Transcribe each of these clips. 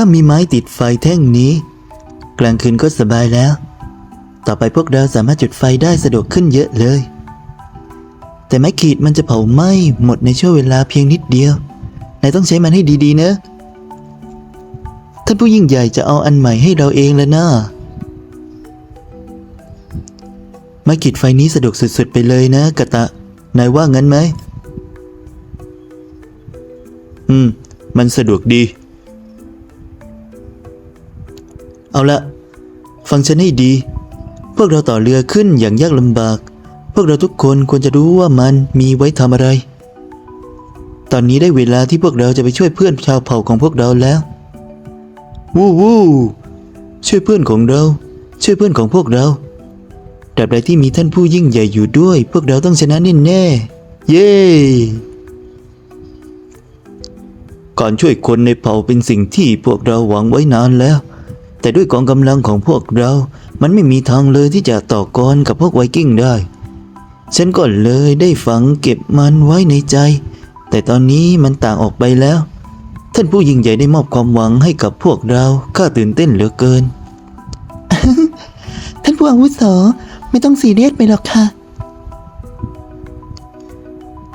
ถ้ามีไม้ติดไฟแท่งนี้ กลางคืนก็สบายแล้ว ต่อไปพวกเราสามารถจุดไฟได้สะดวกขึ้นเยอะเลย แต่ไม้ขีดมันจะเผาไหม้หมดในช่วงเวลาเพียงนิดเดียวนายต้องใช้มันให้ดีๆนะท่านผู้ยิ่งใหญ่จะเอาอันใหม่ให้เราเองแล้วนะไม้ขีดไฟนี้สะดวกสุดๆไปเลยนะกะตะ นายว่างั้นไหมอืม มันสะดวกดี เอาละฟังฉันให้ดี พวกเราต่อเรือขึ้นอย่างยากลำบาก พวกเราทุกคนควรจะรู้ว่ามันมีไว้ทำอะไร ตอนนี้ได้เวลาที่พวกเราจะไปช่วยเพื่อนชาวเผ่าของพวกเราแล้ววู้วู้ช่วยเพื่อนของเรา ช่วยเพื่อนของพวกเราตราบใดที่มีท่านผู้ยิ่งใหญ่อยู่ด้วย พวกเราต้องชนะแน่แน่เย้การช่วยคนในเผ่าเป็นสิ่งที่พวกเราหวังไว้นานแล้ว แต่ด้วยกองกำลังของพวกเรา มันไม่มีทางเลยที่จะต่อกรกับพวกไวกิ้งได้ ฉันก็เลยได้ฝังเก็บมันไว้ในใจ แต่ตอนนี้มันต่างออกไปแล้ว ท่านผู้ยิ่งใหญ่ได้มอบความหวังให้กับพวกเราข้าตื่นเต้นเหลือเกิน ท่านผู้อาวุโสไม่ต้องซีเรียสไปหรอกค่ะ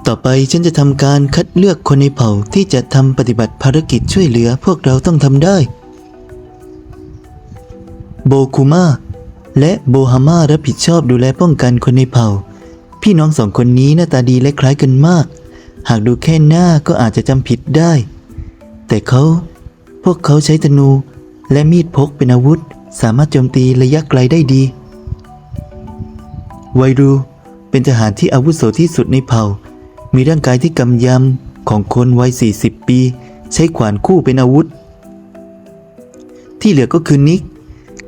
ต่อไปฉันจะทำการคัดเลือกคนในเผ่าที่จะทำปฏิบัติภารกิจช่วยเหลือพวกเราต้องทำได้ โบคูมาและโบฮามารับผิดชอบดูแลป้องกันคนในเผ่า พี่น้องสองคนนี้หน้าตาดีและคล้ายกันมาก หากดูแค่หน้าก็อาจจะจำผิดได้ แต่เขา พวกเขาใช้ธนูและมีดพกเป็นอาวุธ สามารถโจมตีระยะไกลได้ดี ไวรูเป็นทหารที่อาวุโสที่สุดในเผ่า มีร่างกายที่กำยำของคนวัย 40 ปี ใช้ขวานคู่เป็นอาวุธ ที่เหลือก็คือนิก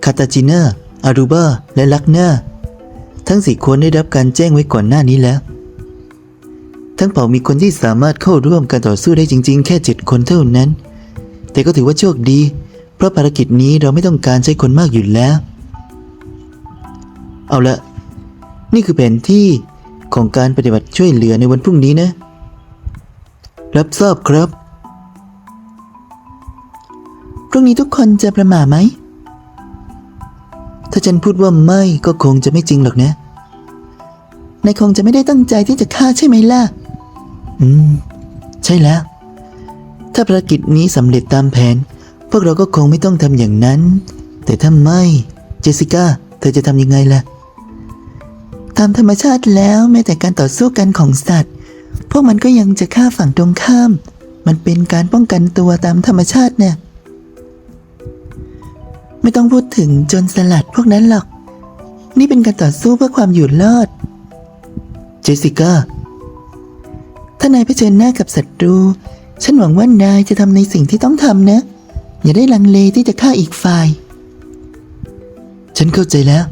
คาตาจิน่าอารูเบาและลักเนาทั้งสี่คนได้รับการแจ้งไว้ก่อนหน้านี้แล้ว ทั้งเผ่ามีคนที่สามารถเข้าร่วมการต่อสู้ได้จริง ๆ แค่เจ็ดคนเท่านั้น แต่ก็ถือว่าโชคดี เพราะภารกิจนี้เราไม่ต้องการใช้คนมากอยู่แล้ว เอาละ นี่คือแผนที่ของการปฏิบัติช่วยเหลือในวันพรุ่งนี้นะ รับทราบครับ พรุ่งนี้ทุกคนจะประหม่าไหม ถ้าฉันพูดว่าไม่ก็คงจะไม่จริงหรอกนะ นายคงจะไม่ได้ตั้งใจที่จะฆ่าใช่ไหมล่ะ อืม ใช่แล้ว ถ้าภารกิจนี้สำเร็จตามแผน พวกเราก็คงไม่ต้องทำอย่างนั้น แต่ถ้าไม่ เจสสิก้า เธอจะทำยังไงล่ะ ตามธรรมชาติแล้วแม้แต่การต่อสู้กันของสัตว์ พวกมันก็ยังจะฆ่าฝั่งตรงข้าม มันเป็นการป้องกันตัวตามธรรมชาติเนี่ย ไม่ต้องพูดถึงจนสลัดพวกนั้นหรอก นี่เป็นการต่อสู้เพื่อความอยู่รอด เจสสิก้า ถ้านายเผชิญหน้ากับศัตรู ฉันหวังว่านายจะทำในสิ่งที่ต้องทำนะ อย่าได้ลังเลที่จะฆ่าอีกฝ่าย ฉันเข้าใจแล้ว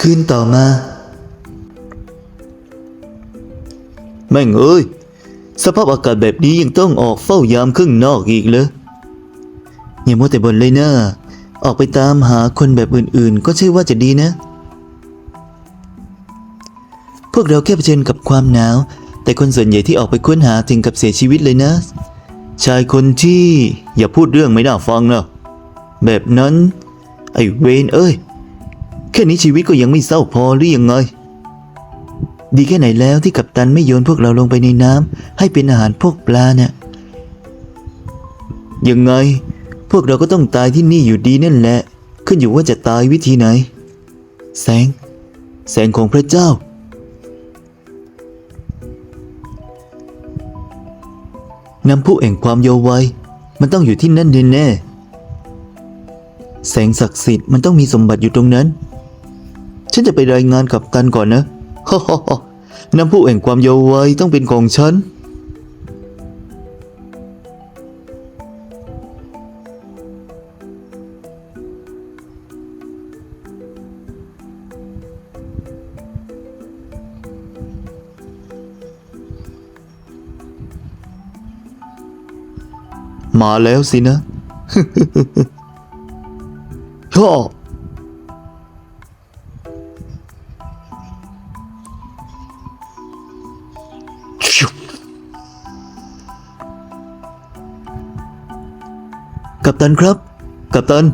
คืนต่อมา แม่งเอ้ย สภาพอากาศแบบนี้ยังต้องออกเฝ้ายามครึ่งนอกอีกเลยอย่ามัวแต่บ่นเลยนะออกไปตามหาคนแบบอื่นๆ ก็ใช่ว่าจะดีนะ พวกเราแค่เผชิญกับความหนาว แต่คนส่วนใหญ่ที่ออกไปค้นหาถึงกับเสียชีวิตเลยนะ ชายคนที่อย่าพูดเรื่องไม่น่าฟังนะแบบนั้น ไอ้เวนเอ้ย แค่นี้ชีวิตก็ยังไม่เศร้าพอหรือยังไง ดีแค่ไหนแล้วที่กัปตันไม่โยนพวกเราลงไปในน้ำให้เป็นอาหารพวกปลาเนี่ยยังไง พวกเราก็ต้องตายที่นี่อยู่ดีนั่นแหละ ขึ้นอยู่ว่าจะตายวิธีไหน แสง แสงของพระเจ้า น้ำพุแห่งความเยาว์วัยมันต้องอยู่ที่นั่นแน่แสงศักดิ์สิทธิ์มันต้องมีสมบัติอยู่ตรงนั้น ฉันจะไปรายงานกับตันก่อนนะฮ่าๆๆ น้ำพุแห่งความเยาว์วัยต้องเป็นของฉัน มาแล้วสินะ ฮ่อ ตันครับ กัปตัน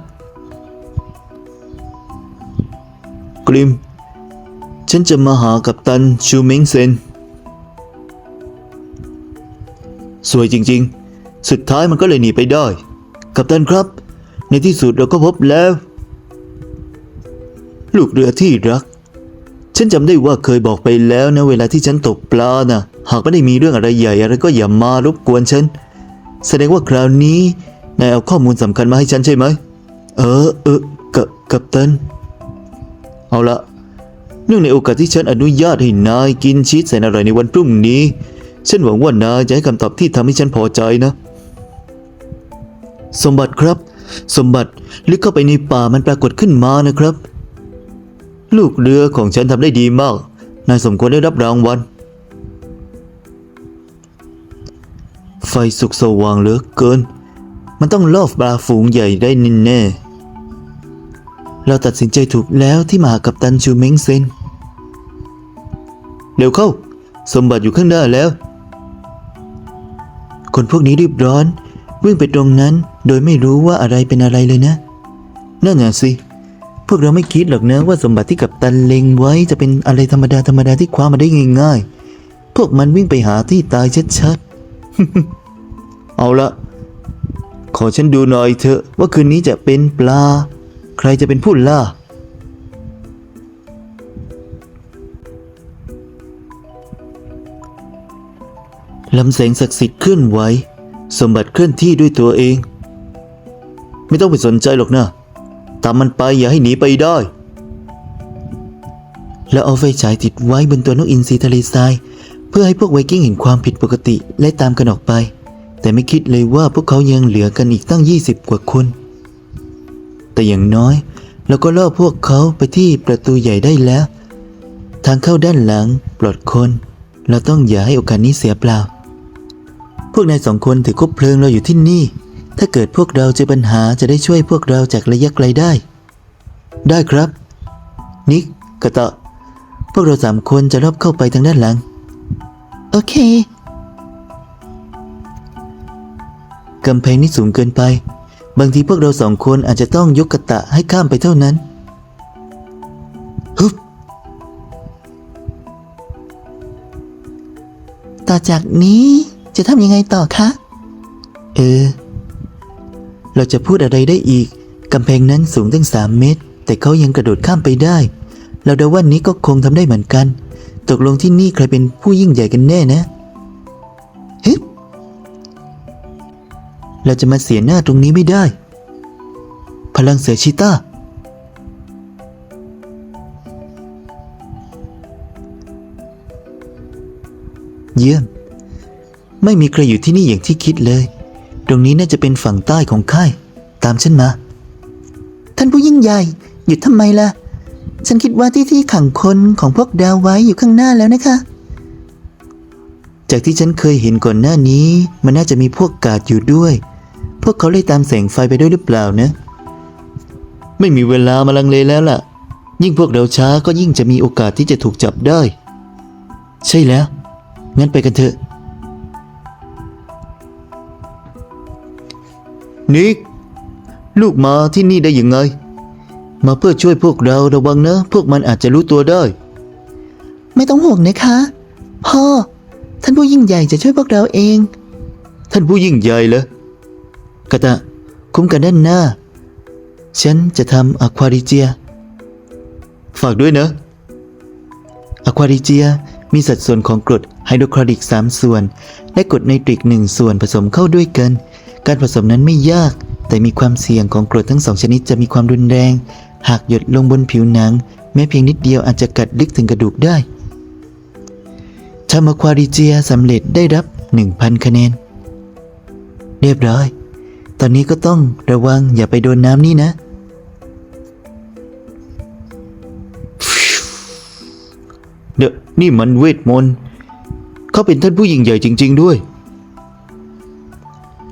กริม ฉันจะมาหากัปตันชูเมงเซน สวยจริงๆ สุดท้ายมันก็เลยหนีไปได้ กัปตันครับ ในที่สุดเราก็พบแล้ว ลูกเรือที่รัก ฉันจำได้ว่าเคยบอกไปแล้วนะเวลาที่ฉันตกปลานะหากไม่ได้มีเรื่องอะไรใหญ่อะไรก็อย่ามารบกวนฉัน แสดงว่าคราวนี้ นายเอาข้อมูลสำคัญมาให้ฉันใช่ไหม เออ เออกับกัปตัน เอาละ เนื่องในโอกาสที่ฉันอนุญาตให้นายกินชีสแสนอร่อยในวันพรุ่งนี้ ฉันหวังว่านายจะให้คำตอบที่ทำให้ฉันพอใจนะ สมบัติครับ สมบัติลึกเข้าไปในป่ามันปรากฏขึ้นมานะครับ ลูกเรือของฉันทำได้ดีมาก นายสมควรได้รับรางวัลไฟสุกสว่างเหลือเกิน มันต้องล่อปลาฝูงใหญ่ได้แน่ เราตัดสินใจถูกแล้วที่มาหากับตันชูเม้งเซนเร็วเข้า สมบัติอยู่ข้างหน้าแล้ว คนพวกนี้รีบร้อน วิ่งไปตรงนั้นโดยไม่รู้ว่าอะไรเป็นอะไรเลยนะ นั่นน่ะสิ พวกเราไม่คิดหรอกนะว่าสมบัติที่กับตันเล็งไว้จะเป็นอะไรธรรมดาธรรมดาที่คว้ามาได้ง่ายๆ พวกมันวิ่งไปหาที่ตายชัดๆ เอาละ ขอฉันดูหน่อยเถอะว่าคืนนี้จะเป็นปลา ใครจะเป็นผู้ล่า ลำแสงศักดิ์สิทธิ์เคลื่อนไหว สมบัติเคลื่อนที่ด้วยตัวเอง ไม่ต้องไปสนใจหรอกนะ ตามมันไปอย่าให้หนีไปได้ แล้วเอาไฟฉายติดไว้บนตัวนกอินทรีทะเลทราย เพื่อให้พวกไวกิ้งเห็นความผิดปกติและตามกันออกไป แต่ไม่คิดเลยว่าพวกเขายังเหลือกันอีกตั้ง 20 กว่าคน แต่อย่างน้อยเราก็ล่อพวกเขาไปที่ประตูใหญ่ได้แล้ว ทางเข้าด้านหลังปลอดคน เราต้องอย่าให้โอกาสนี้เสียเปล่า พวกนายสองคนถือคบเพลิงเราอยู่ที่นี่ ถ้าเกิดพวกเราเจอปัญหาจะได้ช่วยพวกเราจากระยะไกลได้ ได้ครับ นิกกะตะ พวกเราสามคนจะรอบเข้าไปทางด้านหลัง โอเค กำแพงนี่สูงเกินไป บางทีพวกเราสองคนอาจจะต้องยกกระตะให้ข้ามไปเท่านั้นฮึบต่อจากนี้จะทำยังไงต่อคะ เออ เราจะพูดอะไรได้อีก กำแพงนั้นสูงตั้งสามเมตร แต่เขายังกระโดดข้ามไปได้ เราเดาว่านี้ก็คงทำได้เหมือนกัน ตกลงที่นี่ใครเป็นผู้ยิ่งใหญ่กันแน่นะ เราจะมาเสียหน้าตรงนี้ไม่ได้ พลังเสือชีตาเยี่ยม ไม่มีใครอยู่ที่นี่อย่างที่คิดเลย ตรงนี้น่าจะเป็นฝั่งใต้ของค่าย ตามฉันมา ท่านผู้ยิ่งใหญ่ หยุดทำไมล่ะ ฉันคิดว่าที่ที่ขังคนของพวกดาวไว้อยู่ข้างหน้าแล้วนะคะ จากที่ฉันเคยเห็นก่อนหน้านี้ มันน่าจะมีพวกกาดอยู่ด้วย วกเขาเลยตามแสงไฟไปด้วยหรือเปล่านะ ไม่มีเวลามาลังเลแล้วล่ะ ยิ่งพวกเราช้าก็ยิ่งจะมีโอกาสที่จะถูกจับได้ ใช่แล้ว งั้นไปกันเถอะ นิก ลูกมาที่นี่ได้ยังไง มาเพื่อช่วยพวกเราระวังนะ พวกมันอาจจะรู้ตัวได้ ไม่ต้องห่วงนะคะ พ่อ ท่านผู้ยิ่งใหญ่จะช่วยพวกเราเอง ท่านผู้ยิ่งใหญ่เหรอ กะตะ คุ้มกันด้านหน้า ฉันจะทำอะควาริเจีย ฝากด้วยเนอะอะควาริเจียมีสัดส่วนของกรดไฮโดรคลอริก 3 ส่วน และกรดไนตริก 1 ส่วนผสมเข้าด้วยกัน การผสมนั้นไม่ยาก แต่มีความเสี่ยงของกรดทั้งสองชนิดจะมีความรุนแรง หากหยดลงบนผิวหนัง แม้เพียงนิดเดียวอาจจะกัดลึกถึงกระดูกได้ทำอะควาริเจียสำเร็จได้รับ 1,000 คะแนน เรียบร้อย ตอนนี้ก็ต้องระวังอย่าไปโดนน้ำนี่นะ เดอะนี่มันเวทมนต์เขาเป็นท่านผู้ยิ่งใหญ่จริง ๆด้วย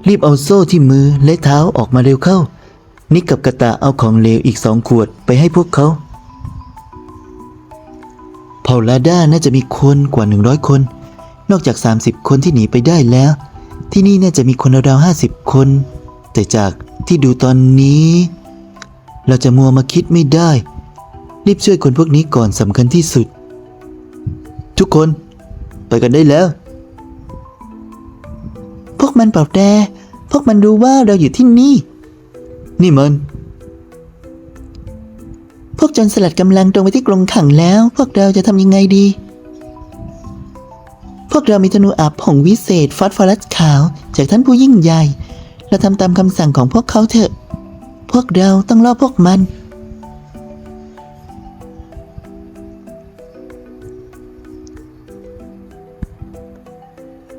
รีบเอาโซ่ที่มือและเท้าออกมาเร็วเข้า นิกกับกระตะเอาของเหลวอีกสองขวดไปให้พวกเขาเผ่าลาด้าน่าจะมีคนกว่า 100 คน นอกจาก 30 คนที่หนีไปได้แล้ว ที่นี่น่าจะมีคนราวๆ50 คน แต่จากที่ดูตอนนี้ เราจะมัวมาคิดไม่ได้ รีบช่วยคนพวกนี้ก่อนสำคัญที่สุด ทุกคนไปกันได้แล้ว พวกมันเปล่าแดพวกมันรู้ว่าเราอยู่ที่นี่ นี่มัน พวกจนสลัดกำลังตรงไปที่กรงขังแล้ว พวกเราจะทำยังไงดี พวกเรามีธนูอาบผงวิเศษฟอสฟอรัสขาว จากท่านผู้ยิ่งใหญ่ เราทำตามคำสั่งของพวกเขาเถอะ พวกเราต้องล่อพวกมัน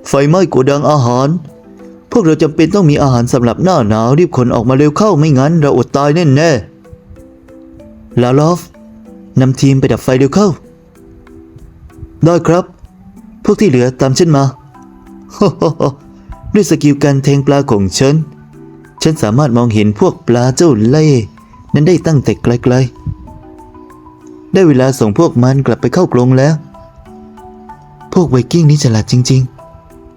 ไฟไหม้โกดังอาหาร พวกเราจำเป็นต้องมีอาหารสำหรับหน้าหนาวรีบขนออกมาเร็วเข้าไม่งั้น เราอดตายแน่แน่ลาลอฟนำทีมไปดับไฟเร็วเข้า ได้ครับ พวกที่เหลือตามฉันมา ด้วยสกิลการแทงปลาของฉัน ฉันสามารถมองเห็นพวกปลาเจ้าเล่ห์นั้นได้ตั้งแต่ไกลๆ ได้เวลาส่งพวกมันกลับไปเข้ากรงแล้ว พวกไวกิ้งนี่ฉลาดจริง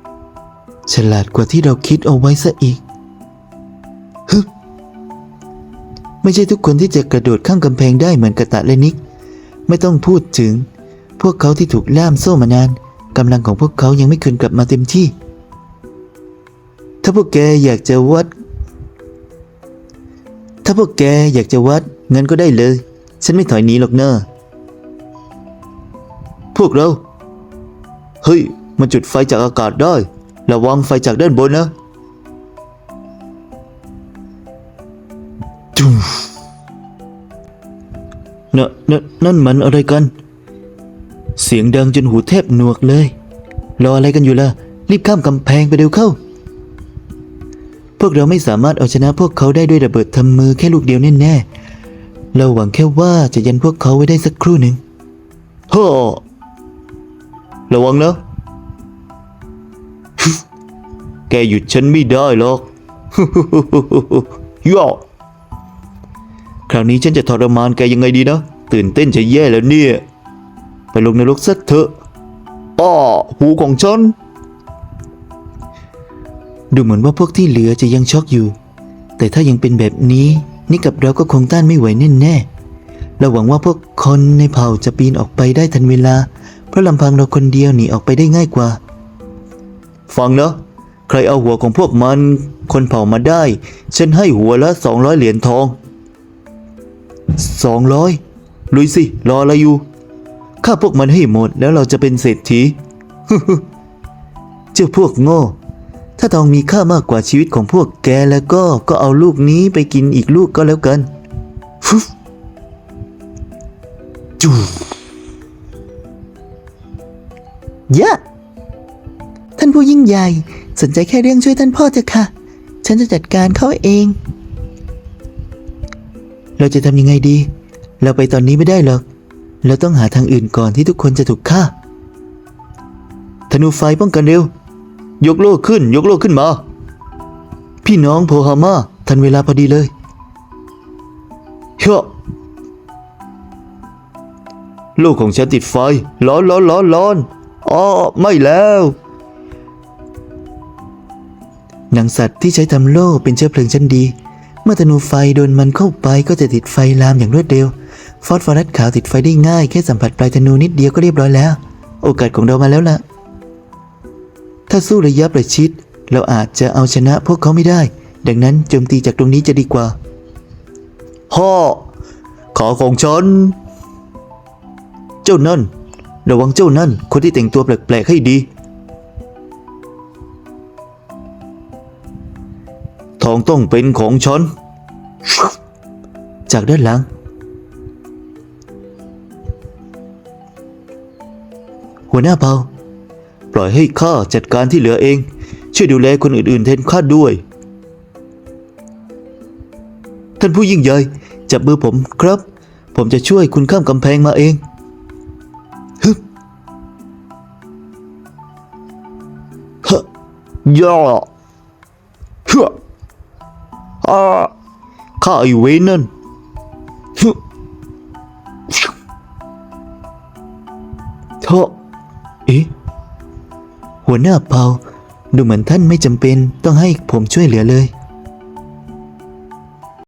ๆ ฉลาดกว่าที่เราคิดเอาไว้ซะอีกฮึไม่ใช่ทุกคนที่จะกระโดดข้ามกำแพงได้เหมือนกระตะและนิก ไม่ต้องพูดถึง พวกเขาที่ถูกล่ามโซ่มานานกำลังของพวกเขายังไม่คืนกลับมาเต็มที่าพวกแกอยากจะวัด ถ้าพวกแกอยากจะวัดงั้นก็ได้เลย ฉันไม่ถอยหนีหรอกเนอะพวกเรา เฮ้ย มันจุดไฟจากอากาศได้ระวังไฟจากด้านบนนะจุ๊มนะนนั่นมันอะไรกัน เสียงดังจนหูแทบหนวกเลย รออะไรกันอยู่ล่ะ รีบข้ามกำแพงไปเร็วเข้า พวกเราไม่สามารถเอาชนะพวกเขาได้ด้วยระเบิดทำมือแค่ลูกเดียวแน่ๆ เราหวังแค่ว่าจะยันพวกเขาไว้ได้สักครู่หนึ่งฮ่อระวังนะแกหยุดฉันไม่ได้หรอกย่อคราวนี้ฉันจะทรมานแกยังไงดีนะ ตื่นเต้นจะแย่แล้วเนี่ย ไปลงนรกซะเถอะอ้อหูของฉัน ดูเหมือนว่าพวกที่เหลือจะยังช็อกอยู่ แต่ถ้ายังเป็นแบบนี้นี่กับเราก็คงต้านไม่ไหวแน่แน่ๆเราหวังว่าพวกคนในเผ่าจะปีนออกไปได้ทันเวลา เพราะลำพังเราคนเดียวหนีออกไปได้ง่ายกว่า ฟังนะใครเอาหัวของพวกมัน คนเผ่ามาได้ ฉันให้หัวละสองร้อยเหรียญทองสองร้อยลุยสิ รออะไรอยู่ฆ่าพวกมันให้หมดแล้วเราจะเป็นเศรษฐีเจ้าพวกโง่ ถ้าทองมีค่ามากกว่าชีวิตของพวกแกแล้วก็ก็เอาลูกนี้ไปกินอีกลูกก็แล้วกันฟึบจูยะท่านผู้ยิ่งใหญ่ สนใจแค่เรื่องช่วยท่านพ่อเถอะค่ะ ฉันจะจัดการเขาเอง เราจะทำยังไงดี เราไปตอนนี้ไม่ได้หรอกเราต้องหาทางอื่นก่อนที่ทุกคนจะถูกฆ่าธนูไฟป้องกันเร็ว ยกโล่ขึ้น ยกโล่ขึ้นมา พี่น้องโพฮาม่าทันเวลาพอดีเลยเฮ้โลกของฉันติดไฟ ร้อนร้อนร้อนร้อนอ๋อไม่แล้วหนังสัตว์ที่ใช้ทำโล่เป็นเชื้อเพลิงชั้นดี เมื่อธนูไฟโดนมันเข้าไปก็จะติดไฟลามอย่างรวดเร็ว ฟอสฟอรัสขาวติดไฟได้ง่ายแค่สัมผัสปลายธนูนิดเดียวก็เรียบร้อยแล้ว โอกาสของเรามาแล้วล่ะ ถ้าสู้ระยะประชิด เราอาจจะเอาชนะพวกเขาไม่ได้ ดังนั้นโจมตีจากตรงนี้จะดีกว่าฮ่อขาของฉัน เจ้านั่น ระวังเจ้านั่น คนที่แต่งตัวแปลกๆให้ดี ทองต้องเป็นของฉัน จากด้านหลัง หัวหน้าเผ่า ปล่อยให้ข้าจัดการที่เหลือเอง ช่วยดูแลคนอื่นๆแทนข้าด้วย ท่านผู้ยิ่งใหญ่จับมือผมครับ ผมจะช่วยคุณข้ามกำแพงมาเองฮึฮะย่อฮึอาข้าไอเวนนั่นฮึเถอเอ๊ะ หัวหน้าเผ่าดูเหมือนท่านไม่จำเป็นต้องให้ผมช่วยเหลือเลย